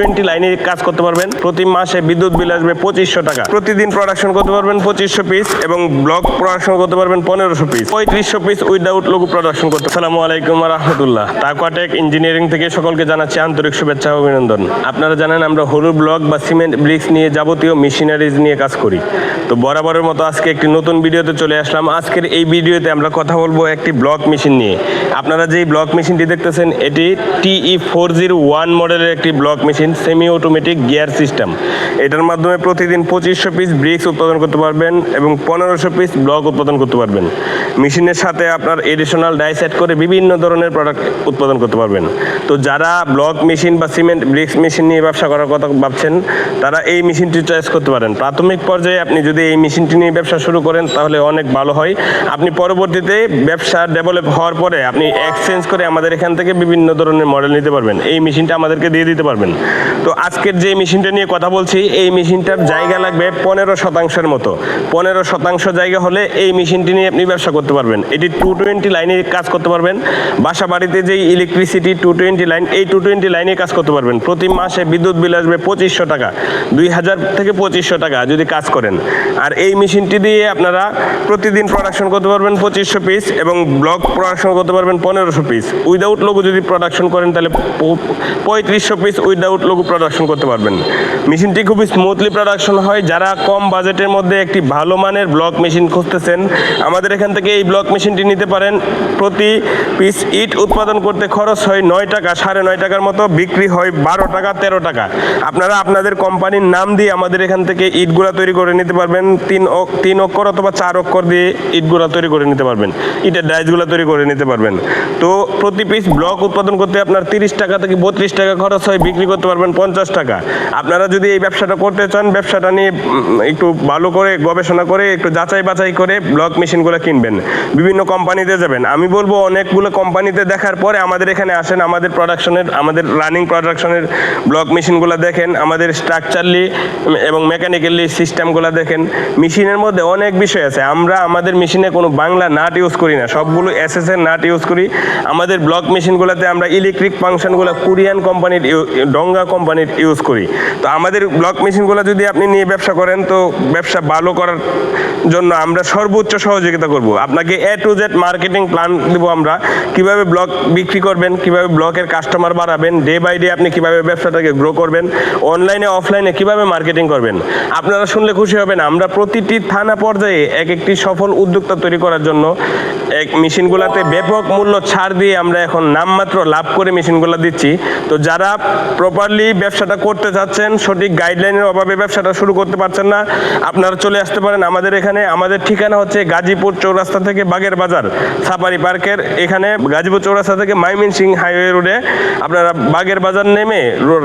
Twenty লাইনে কাজ করতে পারবেন। প্রতি মাসে বিদ্যুৎ বিল আসবে পঁচিশশো টাকা। প্রতিদিন প্রোডাকশন করতে পারবেন পঁচিশশো পিস এবং ব্লক প্রোডাকশন করতে পারবেন পনেরোশো পিস পঁয়ত্রিশশো পিস উইদাউট লঘু প্রোডাকশন করতে সালামু আলাইকুম রহমতুল্লাহ। তাকুয়াটেক ইঞ্জিনিয়ারিং থেকে সকলকে জানাচ্ছি আন্তরিক শুভেচ্ছা অভিনন্দন। আপনারা জানেন আমরা হলুদ ব্লক বা সিমেন্ট ব্রিক্স নিয়ে যাবতীয় মেশিনারিজ নিয়ে কাজ করি। তো বরাবরের মতো আজকে একটি নতুন ভিডিওতে চলে আসলাম। আজকের এই ভিডিওতে আমরা কথা বলব একটি ব্লক মেশিন নিয়ে। আপনারা যেই ব্লক মেশিনটি দেখতেছেন, এটি টিই ফোর জিরো ওয়ান মডেলের একটি block machine semi automatic gear system এটার মাধ্যমে প্রতিদিন পঁচিশশো পিস ব্রিক্স উৎপাদন করতে পারবেন এবং পনেরোশো পিস ব্লক উৎপাদন করতে পারবেন। মেশিনের সাথে আপনার এডিশনাল ডাই সেট করে বিভিন্ন ধরনের প্রোডাক্ট উৎপাদন করতে পারবেন। তো যারা ব্লক মেশিন বা সিমেন্ট ব্রিক্স মেশিন নিয়ে ব্যবসা করার কথা ভাবছেন, তারা এই মেশিনটি চয়েস করতে পারেন। প্রাথমিক পর্যায়ে আপনি যদি এই মেশিনটি নিয়ে ব্যবসা শুরু করেন, তাহলে অনেক ভালো হয়। আপনি পরবর্তীতে ব্যবসা ডেভেলপ হওয়ার পরে আপনি এক্সচেঞ্জ করে আমাদের এখান থেকে বিভিন্ন ধরনের মডেল নিতে পারবেন। এই মেশিনটা আমাদেরকে দিয়ে দিতে পারবেন। তো আজকের যে মেশিনটা নিয়ে কথা বলছি, এই মেশিনটার জায়গা লাগবে পনেরো শতাংশের মতো। পনেরো শতাংশ জায়গা হলে এই মেশিনটি নিয়ে আপনি ব্যবসা করতে পারবেন। এটি টু টোয়েন্টি লাইনে কাজ করতে পারবেন। বাসা বাড়িতে যেই ইলেকট্রিসিটি টু টোয়েন্টি লাইন এই টু টোয়েন্টি লাইনে কাজ করতে পারবেন। প্রতি মাসে বিদ্যুৎ বিল আসবে পঁচিশশো টাকা, দুই হাজার থেকে পঁচিশশো টাকা যদি কাজ করেন। আর এই মেশিনটি দিয়ে আপনারা প্রতিদিন প্রোডাকশন করতে পারবেন পঁচিশশো পিস এবং ব্লক প্রোডাকশন করতে পারবেন পনেরোশো পিস উইদাউট লোগো যদি প্রোডাকশন করেন, তাহলে পঁয়ত্রিশশো পিস উইদাউট লোগো প্রোডাকশন করতে পারবেন? মেশিনটি খুবই স্মুথলি প্রোডাকশন হয়। যারা কম বাজেটের মধ্যে একটি ভালো মানের ব্লক মেশিন খুঁজতেছেন, আমাদের এখান থেকে এই ব্লক মেশিনটি নিতে পারেন। প্রতি পিস ইট উৎপাদন করতে খরচ হয় নয় টাকা, সাড়ে নয় টাকার মতো, বিক্রি হয় বারো টাকা, তেরো টাকা। আপনারা আপনাদের কোম্পানির নাম দিয়ে আমাদের এখান থেকে ইটগুলা তৈরি করে নিতে পারবেন। তিন তিন অক্ষর অথবা চার অক্ষর দিয়ে ইটগুলা তৈরি করে নিতে পারবেন। ইটের ডাইসগুলো তৈরি করে নিতে পারবেন। তো প্রতি পিস ব্লক উৎপাদন করতে আপনার তিরিশ টাকা থেকে বত্রিশ টাকা খরচ হয়, বিক্রি করতে পারবেন পঞ্চাশ টাকা। আপনারা যদি এই ব্যবসাটা করতে চান, ব্যবসাটা নিয়ে একটু ভালো করে গবেষণা করে, একটু যাচাই বাছাই করে ব্লক মেশিনগুলো কিনবেন। বিভিন্ন কোম্পানিতে যাবেন। আমি বলব, অনেকগুলো কোম্পানিতে দেখার পরে আমাদের এখানে আসেন, আমাদের প্রোডাকশনের আমাদের রানিং প্রোডাকশনের ব্লক মেশিনগুলো দেখেন, আমাদের স্ট্রাকচারলি এবং মেকানিক্যালি সিস্টেমগুলো দেখেন। মেশিনের মধ্যে অনেক বিষয় আছে। আমরা আমাদের মেশিনে কোনো বাংলা নাট ইউজ করি না। সবগুলো এস এস এর নাট ইউজ করি। আমাদের ব্লক মেশিনগুলোতে আমরা ইলেকট্রিক ফাংশনগুলো কোরিয়ান কোম্পানির ডঙ্গা কোম্পানির ইউজ করি। তো আমাদের ব্লক মেশিনগুলো যদি আপনি নিয়ে ব্যবসা করেন, তো ব্যবসা ভালো করার জন্য আমরা সর্বোচ্চ সহযোগিতা করব। আপনাকে A to Z marketing plan দেবো আমরা। কীভাবে ব্লক বিক্রি করবেন, কীভাবে ব্লকের কাস্টমার বাড়াবেন ডে বাই ডে আপনি কীভাবে ব্যবসাটাকে গ্রো করবেন অনলাইনে অফলাইনে কীভাবে মার্কেটিং করবেন, আপনারা শুনলে খুশি হবেন। আমরা প্রতিটি থানা পর্যায়ে এক একটি সফল উদ্যোক্তা তৈরি করার জন্য এক মেশিনগুলোতে ব্যাপক মূল্য ছাড় দিয়ে আমরা এখন নামমাত্র লাভ করে মেশিনগুলো দিচ্ছি। তো যারা প্রপারলি ব্যবসাটা করতে চাচ্ছেন, সঠিক গাইডলাইনের অভাবে ব্যবসাটা শুরু করতে পারছেন না, আপনারা চলে আসতে পারেন আমাদের এখানে। আমাদের ঠিকানা হচ্ছে গাজীপুর চৌরাস্তা থেকে বাগের বাজার সাফারি পার্কের এখানে গাজীপুর চৌরাস্তা থেকে মাইমিন সিং হাইওয়ে রোডে। আপনারা বাগের বাজার নেমে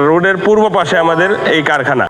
রোডের পূর্ব পাশে আমাদের এই কারখানা।